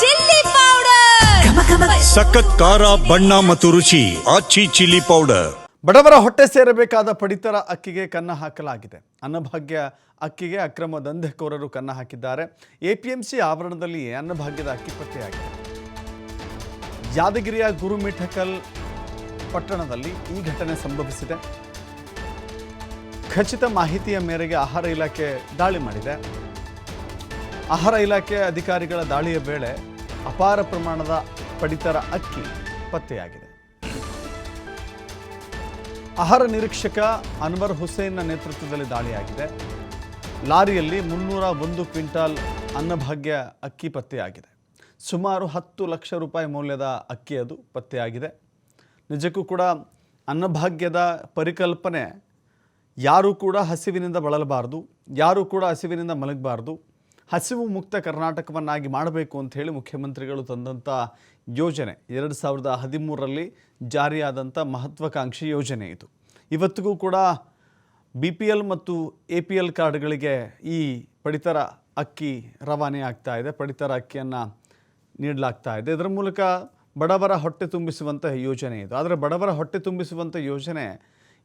Chilli powder. ಸಖತ್ ಖಾರ ಬಣ್ಣ ಮತ್ತು ರುಚಿ ಆಚಿ ಚಿಲ್ಲಿ ಪೌಡರ್. ಬಡವರ ಹೊಟ್ಟೆ ಸೇರಬೇಕಾದ ಪಡಿತರ ಅಕ್ಕಿಗೆ ಕನ್ನ ಹಾಕಲಾಗಿದೆ. ಅನ್ನಭಾಗ್ಯ ಅಕ್ಕಿಗೆ ಅಕ್ರಮ ದಂಧೆಕೋರರು ಕನ್ನ ಹಾಕಿದ್ದಾರೆ. ಎಪಿಎಂಸಿ ಆವರಣದಲ್ಲಿಯೇ ಅನ್ನಭಾಗ್ಯದ ಅಕ್ಕಿ ಪತ್ತೆಯಾಗಿದೆ. ಯಾದಗಿರಿಯ ಗುರುಮಿಠಕಲ್ ಪಟ್ಟಣದಲ್ಲಿ ಈ ಘಟನೆ ಸಂಭವಿಸಿದೆ. ಖಚಿತ ಮಾಹಿತಿಯ ಮೇರೆಗೆ ಆಹಾರ ಇಲಾಖೆ ದಾಳಿ ಮಾಡಿದೆ. ಆಹಾರ ಇಲಾಖೆ ಅಧಿಕಾರಿಗಳ ದಾಳಿಯ ವೇಳೆ ಅಪಾರ ಪ್ರಮಾಣದ ಪಡಿತರ ಅಕ್ಕಿ ಪತ್ತೆಯಾಗಿದೆ. ಆಹಾರ ನಿರೀಕ್ಷಕ ಅನ್ವರ್ ಹುಸೇನ್ನ ನೇತೃತ್ವದಲ್ಲಿ ದಾಳಿಯಾಗಿದೆ. ಲಾರಿಯಲ್ಲಿ ಮುನ್ನೂರ ಒಂದು ಕ್ವಿಂಟಾಲ್ ಅನ್ನಭಾಗ್ಯ ಅಕ್ಕಿ ಪತ್ತೆಯಾಗಿದೆ. ಸುಮಾರು ಹತ್ತು ಲಕ್ಷ ರೂಪಾಯಿ ಮೌಲ್ಯದ ಅಕ್ಕಿ ಅದು ಪತ್ತೆಯಾಗಿದೆ. ನಿಜಕ್ಕೂ ಕೂಡ ಅನ್ನಭಾಗ್ಯದ ಪರಿಕಲ್ಪನೆ ಯಾರೂ ಕೂಡ ಹಸಿವಿನಿಂದ ಬಳಲಬಾರ್ದು, ಯಾರೂ ಕೂಡ ಹಸಿವಿನಿಂದ ಮಲಗಬಾರ್ದು ಹಸಿವು ಮುಕ್ತ ಕರ್ನಾಟಕವನ್ನಾಗಿ ಮಾಡಬೇಕು ಅಂತ ಹೇಳಿ ಮುಖ್ಯಮಂತ್ರಿಗಳು ತಂದಂಥ ಯೋಜನೆ. ಎರಡು ಸಾವಿರದ ಹದಿಮೂರರಲ್ಲಿ ಜಾರಿಯಾದಂಥ ಮಹತ್ವಾಕಾಂಕ್ಷಿ ಯೋಜನೆ ಇದು. ಇವತ್ತಿಗೂ ಕೂಡ ಬಿ ಪಿ ಎಲ್ ಮತ್ತು ಎ ಪಿ ಎಲ್ ಕಾರ್ಡ್ಗಳಿಗೆ ಈ ಪಡಿತರ ಅಕ್ಕಿ ರವಾನೆ ಆಗ್ತಾ ಇದೆ. ಪಡಿತರ ಅಕ್ಕಿಯನ್ನು ನೀಡಲಾಗ್ತಾ ಇದೆ. ಇದರ ಮೂಲಕ ಬಡವರ ಹೊಟ್ಟೆ ತುಂಬಿಸುವಂಥ ಯೋಜನೆ ಇದು. ಆದರೆ ಬಡವರ ಹೊಟ್ಟೆ ತುಂಬಿಸುವಂಥ ಯೋಜನೆ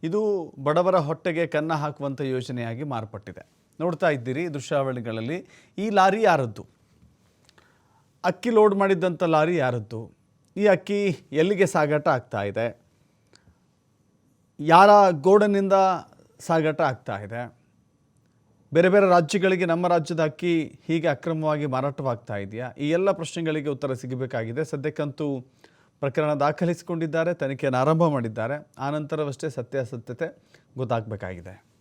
ಇದು ಬಡವರ ಹೊಟ್ಟೆಗೆ ಕನ್ನ ಹಾಕುವಂಥ ಯೋಜನೆಯಾಗಿ ಮಾರ್ಪಟ್ಟಿದೆ. ನೋಡ್ತಾ ಇದ್ದೀರಿ ದೃಶ್ಯಾವಳಿಗಳಲ್ಲಿ. ಈ ಲಾರಿ ಯಾರದ್ದು? ಅಕ್ಕಿ ಲೋಡ್ ಮಾಡಿದ್ದಂಥ ಲಾರಿ ಯಾರದ್ದು? ಈ ಅಕ್ಕಿ ಎಲ್ಲಿಗೆ ಸಾಗಾಟ ಆಗ್ತಾ ಇದೆ? ಯಾರ ಗೋಡನಿಂದ ಸಾಗಾಟ ಆಗ್ತಾ ಇದೆ? ಬೇರೆ ಬೇರೆ ರಾಜ್ಯಗಳಿಗೆ ನಮ್ಮ ರಾಜ್ಯದ ಅಕ್ಕಿ ಹೀಗೆ ಅಕ್ರಮವಾಗಿ ಮಾರಾಟವಾಗ್ತಾ ಇದೆಯಾ? ಈ ಎಲ್ಲ ಪ್ರಶ್ನೆಗಳಿಗೆ ಉತ್ತರ ಸಿಗಬೇಕಾಗಿದೆ. ಸದ್ಯಕ್ಕಂತೂ ಪ್ರಕರಣ ದಾಖಲಿಸಿಕೊಂಡಿದ್ದಾರೆ, ತನಿಖೆಯನ್ನು ಆರಂಭ ಮಾಡಿದ್ದಾರೆ. ಆನಂತರವಷ್ಟೇ ಸತ್ಯಾಸತ್ಯತೆ ಗೊತ್ತಾಗಬೇಕಾಗಿದೆ.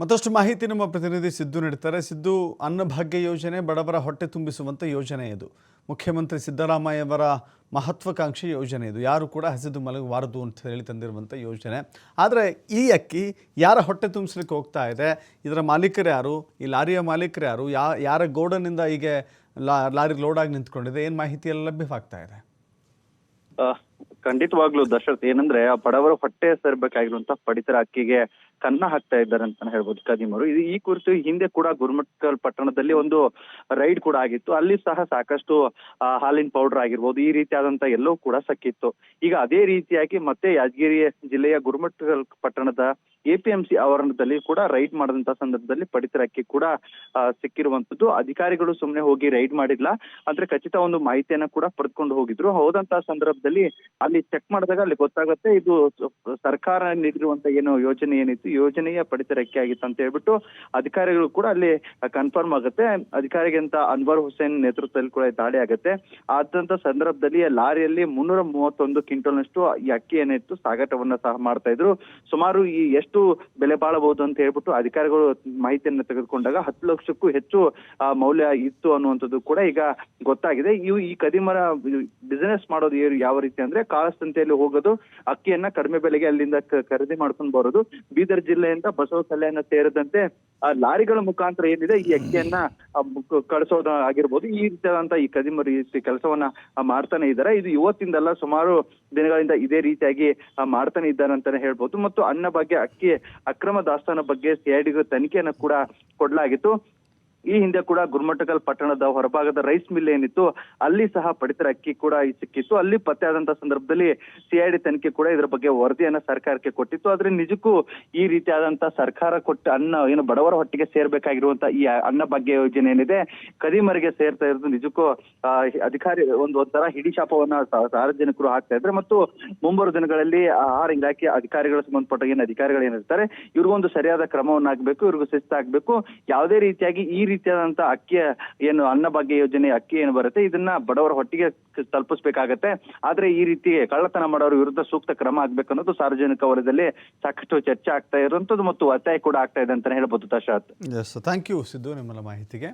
ಮತ್ತಷ್ಟು ಮಾಹಿತಿ ನಮ್ಮ ಪ್ರತಿನಿಧಿ ಸಿದ್ದು ನೀಡ್ತಾರೆ. ಸಿದ್ದು, ಅನ್ನಭಾಗ್ಯ ಯೋಜನೆ ಬಡವರ ಹೊಟ್ಟೆ ತುಂಬಿಸುವಂಥ ಯೋಜನೆ ಇದು. ಮುಖ್ಯಮಂತ್ರಿ ಸಿದ್ದರಾಮಯ್ಯವರ ಮಹತ್ವಾಕಾಂಕ್ಷಿ ಯೋಜನೆ ಇದು. ಯಾರು ಕೂಡ ಹಸಿದು ಮಲಗಬಾರದು ಅಂತ ಹೇಳಿ ತಂದಿರುವಂಥ ಯೋಜನೆ. ಆದರೆ ಈ ಅಕ್ಕಿ ಯಾರ ಹೊಟ್ಟೆ ತುಂಬಿಸ್ಲಿಕ್ಕೆ ಹೋಗ್ತಾ ಇದೆ? ಇದರ ಮಾಲೀಕರು ಯಾರು? ಈ ಲಾರಿಯ ಮಾಲೀಕರು ಯಾರು? ಯಾ, ಯಾರ ಗೋಡನಿಂದ ಹೀಗೆ ಲಾ, ಲಾರಿ ಲೋಡಾಗಿ ನಿಂತ್ಕೊಂಡಿದೆ? ಏನು ಮಾಹಿತಿ ಎಲ್ಲ ಲಭ್ಯವಾಗ್ತಾ ಇದೆ? ಖಂಡಿತವಾಗ್ಲೂ ದಶರಥ್, ಏನಂದ್ರೆ ಆ ಬಡವರ ಹೊಟ್ಟೆ ಸರ್ಬೇಕಾಗಿರುವಂತ ಪಡಿತರ ಅಕ್ಕಿಗೆ ಕನ್ನ ಹಾಕ್ತಾ ಇದ್ದಾರೆ ಅಂತಾನೆ ಹೇಳ್ಬೋದು ಕದಿಮರು ಇದು ಈ ಕುರಿತು ಹಿಂದೆ ಕೂಡ ಗುರುಮಠಕಲ್ ಪಟ್ಟಣದಲ್ಲಿ ಒಂದು ರೈಡ್ ಕೂಡ ಆಗಿತ್ತು. ಅಲ್ಲಿ ಸಹ ಸಾಕಷ್ಟು ಹಾಲಿನ ಪೌಡರ್ ಆಗಿರ್ಬೋದು, ಈ ರೀತಿಯಾದಂತ ಎಲ್ಲವೂ ಕೂಡ ಸಕ್ಕಿತ್ತು. ಈಗ ಅದೇ ರೀತಿಯಾಗಿ ಮತ್ತೆ ಯಾದಗಿರಿ ಜಿಲ್ಲೆಯ ಗುರುಮಠಕಲ್ ಪಟ್ಟಣದ ಎಪಿಎಂಸಿ ಆವರಣದಲ್ಲಿ ಕೂಡ ರೈಡ್ ಮಾಡಿದಂತ ಸಂದರ್ಭದಲ್ಲಿ ಪಡಿತರ ಅಕ್ಕಿ ಕೂಡ ಸಿಕ್ಕಿರುವಂತದ್ದು. ಅಧಿಕಾರಿಗಳು ಸುಮ್ಮನೆ ಹೋಗಿ ರೈಡ್ ಮಾಡಿಲ್ಲ. ಅಂದ್ರೆ ಖಚಿತ ಒಂದು ಮಾಹಿತಿಯನ್ನ ಕೂಡ ಪಡೆದುಕೊಂಡು ಹೋಗಿದ್ರು. ಹೋದಂತ ಸಂದರ್ಭದಲ್ಲಿ ಅಲ್ಲಿ ಚೆಕ್ ಮಾಡಿದಾಗ ಅಲ್ಲಿ ಗೊತ್ತಾಗುತ್ತೆ ಇದು ಸರ್ಕಾರ ನೀಡಿರುವಂತ ಏನು ಯೋಜನೆ ಏನಿತ್ತು. ಯೋಜನೆಯ ಪಡಿತರ ಅಕ್ಕಿ ಆಗಿತ್ತು ಅಂತ ಹೇಳ್ಬಿಟ್ಟು ಅಧಿಕಾರಿಗಳು ಕೂಡ ಅಲ್ಲಿ ಕನ್ಫರ್ಮ್ ಆಗುತ್ತೆ. ಅಧಿಕಾರಿಗಿಂತ ಅನ್ವರ್ ಹುಸೇನ್ ನೇತೃತ್ವದಲ್ಲಿ ಕೂಡ ದಾಳಿ ಆಗುತ್ತೆ. ಆದಂತ ಸಂದರ್ಭದಲ್ಲಿ ಲಾರಿಯಲ್ಲಿ ಮುನ್ನೂರ ಮೂವತ್ತೊಂದು ಕ್ವಿಂಟಲ್ನಷ್ಟು ಈ ಅಕ್ಕಿ ಏನಿತ್ತು ಸಾಗಾಟವನ್ನ ಸಹ ಮಾಡ್ತಾ ಇದ್ರು. ಸುಮಾರು ಈ ಎಷ್ಟು ಬೆಲೆ ಬಾಳಬಹುದು ಅಂತ ಹೇಳ್ಬಿಟ್ಟು ಅಧಿಕಾರಿಗಳು ಮಾಹಿತಿಯನ್ನು ತೆಗೆದುಕೊಂಡಾಗ ಹತ್ತು ಲಕ್ಷಕ್ಕೂ ಹೆಚ್ಚು ಮೌಲ್ಯ ಇತ್ತು ಅನ್ನುವಂಥದ್ದು ಕೂಡ ಈಗ ಗೊತ್ತಾಗಿದೆ. ಇವು ಈ ಕದಿಮರ ಬಿಸಿನೆಸ್ ಮಾಡೋದು ಯಾವ ರೀತಿ ಅಂದ್ರೆ ಕಾಳಸಂತೆಯಲ್ಲಿ ಹೋಗೋದು, ಅಕ್ಕಿಯನ್ನ ಕಡಿಮೆ ಬೆಲೆಗೆ ಅಲ್ಲಿಂದ ಖರೀದಿ ಮಾಡ್ಕೊಂಡು ಬರೋದು. ಬೀದರ್ ಜಿಲ್ಲೆಯಿಂದ ಬಸವ ಕಲ್ಯಾಣ ಸೇರಿದಂತೆ ಲಾರಿಗಳ ಮುಖಾಂತರ ಏನಿದೆ ಈ ಅಕ್ಕಿಯನ್ನ ಕಳಿಸೋದ ಆಗಿರ್ಬೋದು. ಈ ರೀತಿಯಾದಂತಹ ಈ ಕದಿಮ ಕೆಲಸವನ್ನ ಮಾಡ್ತಾನೆ ಇದ್ದಾರೆ. ಇದು ಇವತ್ತಿಂದಲ್ಲ ಸುಮಾರು ದಿನಗಳಿಂದ ಇದೇ ರೀತಿಯಾಗಿ ಮಾಡ್ತಾನೆ ಇದ್ದಾರೆ ಅಂತಾನೆ ಹೇಳ್ಬೋದು. ಮತ್ತು ಅನ್ನ ಬಗ್ಗೆ ಅಕ್ಕಿ ಅಕ್ರಮ ದಾಸ್ತಾನ ಬಗ್ಗೆ ಸಿಐಡಿಗೂ ತನಿಖೆಯನ್ನು ಕೂಡ ಕೊಡ್ಲಾಗಿತ್ತು. ಈ ಹಿಂದೆ ಕೂಡ ಗುರುಮಠಕಲ್ ಪಟ್ಟಣದ ಹೊರಭಾಗದ ರೈಸ್ ಮಿಲ್ ಏನಿತ್ತು, ಅಲ್ಲಿ ಸಹ ಪಡಿತರ ಅಕ್ಕಿ ಕೂಡ ಸಿಕ್ಕಿತ್ತು. ಅಲ್ಲಿ ಪತ್ತೆ ಆದಂತಹ ಸಂದರ್ಭದಲ್ಲಿ ಸಿಐಡಿ ತನಿಖೆ ಕೂಡ ಇದರ ಬಗ್ಗೆ ವರದಿಯನ್ನ ಸರ್ಕಾರಕ್ಕೆ ಕೊಟ್ಟಿತ್ತು. ಆದ್ರೆ ನಿಜಕ್ಕೂ ಈ ರೀತಿಯಾದಂತಹ ಸರ್ಕಾರ ಕೊಟ್ಟ ಅನ್ನ, ಏನು ಬಡವರ ಹೊಟ್ಟಿಗೆ ಸೇರ್ಬೇಕಾಗಿರುವಂತಹ ಈ ಅನ್ನ ಭಾಗ್ಯ ಯೋಜನೆ ಏನಿದೆ, ಕದಿಮರಿಗೆ ಸೇರ್ತಾ ಇರೋದು ನಿಜಕ್ಕೂ ಅಧಿಕಾರಿ ಒಂದು ಹಿಡಿ ಶಾಪವನ್ನ ಸಾರ್ವಜನಿಕರು ಹಾಕ್ತಾ ಇದ್ರೆ ಮತ್ತು ಮುಂಬರುವ ದಿನಗಳಲ್ಲಿ ಆಹಾರ ಇಲಾಖೆ ಅಧಿಕಾರಿಗಳು ಸಂಬಂಧಪಟ್ಟ ಏನು ಅಧಿಕಾರಿಗಳು ಏನಿರ್ತಾರೆ, ಇವ್ರಿಗೊಂದು ಸರಿಯಾದ ಕ್ರಮವನ್ನಾಗಬೇಕು, ಇವ್ರಿಗೂ ಶಿಸ್ತಾಗಬೇಕು. ಯಾವುದೇ ರೀತಿಯಾಗಿ ಈ ರೀತಿಯಾದಂತ ಅಕ್ಕಿಯ ಏನು ಅನ್ನಭಾಗ್ಯ ಯೋಜನೆ ಅಕ್ಕಿ ಏನು ಬರುತ್ತೆ, ಇದನ್ನ ಬಡವರ ಹೊಟ್ಟಿಗೆ ತಲುಪಿಸ್ಬೇಕಾಗತ್ತೆ. ಆದ್ರೆ ಈ ರೀತಿ ಕಳ್ಳತನ ಮಾಡೋರ ವಿರುದ್ಧ ಸೂಕ್ತ ಕ್ರಮ ಆಗ್ಬೇಕನ್ನೋದು ಸಾರ್ವಜನಿಕ ವಲಯದಲ್ಲಿ ಸಾಕಷ್ಟು ಚರ್ಚೆ ಆಗ್ತಾ ಇರುವಂತದ್ದು ಮತ್ತು ಒತ್ತಾಯ ಕೂಡ ಆಗ್ತಾ ಇದೆ ಅಂತಾನೆ ಹೇಳ್ಬೋದು ತಶಾತ್ ಥ್ಯಾಂಕ್ ಯು ಸಿದ್ದು, ನಿಮ್ಮಲ್ಲ ಮಾಹಿತಿಗೆ.